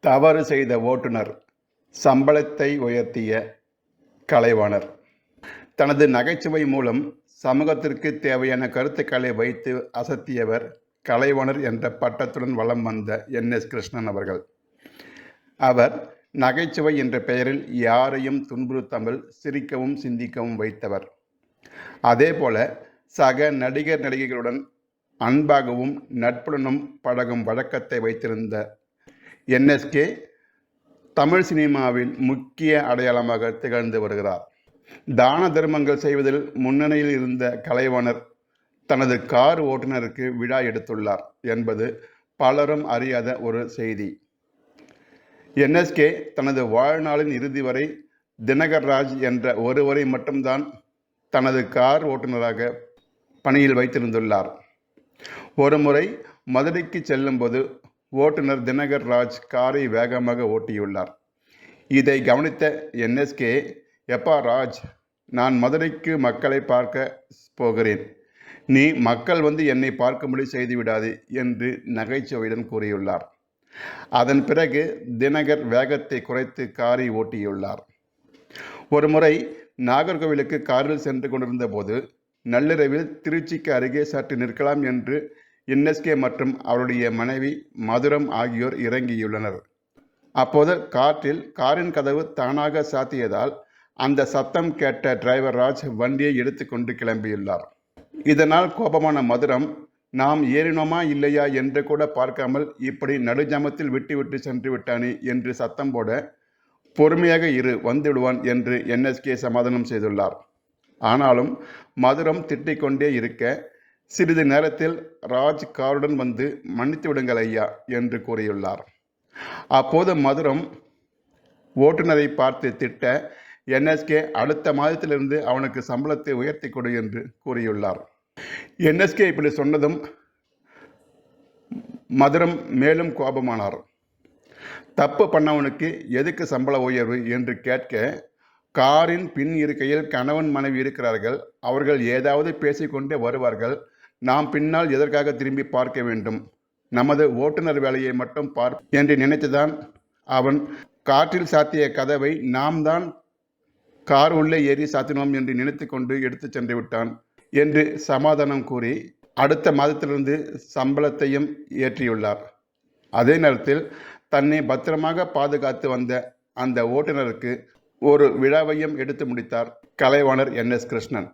தவறு செய்த ஓட்டுநர் சம்பளத்தை உயர்த்திய கலைவாணர். தனது நகைச்சுவை மூலம் சமூகத்திற்கு தேவையான கருத்துக்களை வைத்து அசத்தியவர் கலைவாணர் என்ற பட்டத்துடன் வலம் வந்த என். எஸ். கிருஷ்ணன் அவர்கள். அவர் நகைச்சுவை என்ற பெயரில் யாரையும் துன்புறுத்தாமல் சிரிக்கவும் சிந்திக்கவும் வைத்தவர். அதேபோல சக நடிகர் நடிகைகளுடன் அன்பாகவும் நட்புடனும் பழகும் வழக்கத்தை வைத்திருந்த என்எஸ்கே தமிழ் சினிமாவின் முக்கிய அடையாளமாக திகழ்ந்து வருகிறார். தான தர்மங்கள் செய்வதில் முன்னணியில் இருந்த கலைவாணர் தனது கார் ஓட்டுநருக்கு விழா எடுத்துள்ளார் என்பது பலரும் அறியாத ஒரு செய்தி. என்எஸ்கே தனது வாழ்நாளின் இறுதி வரை தினகர் ராஜ் என்ற ஒருவரை மட்டும்தான் தனது கார் ஓட்டுநராக பணியில் வைத்திருந்துள்ளார். ஒருமுறை மதுரைக்கு செல்லும்போது ஓட்டுநர் தினகர் ராஜ் காரை வேகமாக ஓட்டியுள்ளார். இதை கவனித்த என்எஸ்கே எப்பா ராஜ் நான் மதுரைக்கு மக்களை பார்க்க போகிறேன். நீ மக்கள் வந்து என்னை பார்க்கும்படி செய்துவிடாது என்று நகைச்சுவையுடன் கூறியுள்ளார். அதன் பிறகு தினகர் வேகத்தை குறைத்து காரை ஓட்டியுள்ளார். ஒருமுறை நாகர்கோவிலுக்கு காரில் சென்று கொண்டிருந்த போது நள்ளிரவில் திருச்சிக்கு அருகே சற்று நிற்கலாம் என்று என்எஸ்கே மற்றும் அவருடைய மனைவி மதுரம் ஆகியோர் இறங்கியுள்ளனர். அப்போது காற்றில் காரின் கதவு தானாக சாத்தியதால் அந்த சத்தம் கேட்ட டிரைவர் ராஜ் வண்டியை எடுத்துக்கொண்டு கிளம்பியுள்ளார். இதனால் கோபமான மதுரம் நாம் ஏறினோமா இல்லையா என்று கூட பார்க்காமல் இப்படி நடுஜாமத்தில் விட்டு விட்டு சென்று விட்டானே என்று சத்தம் போட பொறுமையாக இரு வந்துவிடுவான் என்று என்எஸ்கே சமாதானம் செய்துள்ளார். ஆனாலும் மதுரம் திட்டிக்கொண்டே இருக்க சிறிது நேரத்தில் ராஜ் காருடன் வந்து மன்னித்து விடுங்கள் ஐயா என்று கூறியுள்ளார். அப்போது மதுரம் ஓட்டுநரை பார்த்து திட்ட என்எஸ்கே அடுத்த மாதத்திலிருந்து அவனுக்கு சம்பளத்தை உயர்த்தி கொடு என்று கூறியுள்ளார். என்எஸ்கே இப்படி சொன்னதும் மதுரம் மேலும் கோபமானார். தப்பு பண்ணவனுக்கு எதுக்கு சம்பள உயர்வு? என்று கேட்க காரின் பின் இருக்கையில் கணவன் மனைவி இருக்கிறார்கள். அவர்கள் ஏதாவது பேசிக்கொண்டே வருவார்கள். நாம் பின்னால் எதற்காக திரும்பி பார்க்க வேண்டும்? நமது ஓட்டுநர் வேலையை மட்டும் பார் என்று நினைத்துதான் அவன் காற்றில் சாத்திய கதவை நாம் தான் கார் உள்ளே ஏறி சாத்தினோம் என்று நினைத்து கொண்டு எடுத்துச் சென்று விட்டான் என்று சமாதானம் கூறி அடுத்த மாதத்திலிருந்து சம்பளத்தையும் ஏற்றியுள்ளார். அதே நேரத்தில் தன்னை பத்திரமாக பாதுகாத்து வந்த அந்த ஓட்டுநருக்கு ஒரு விழாவையும் எடுத்து முடித்தார் கலைவாணர் என் எஸ் கிருஷ்ணன்.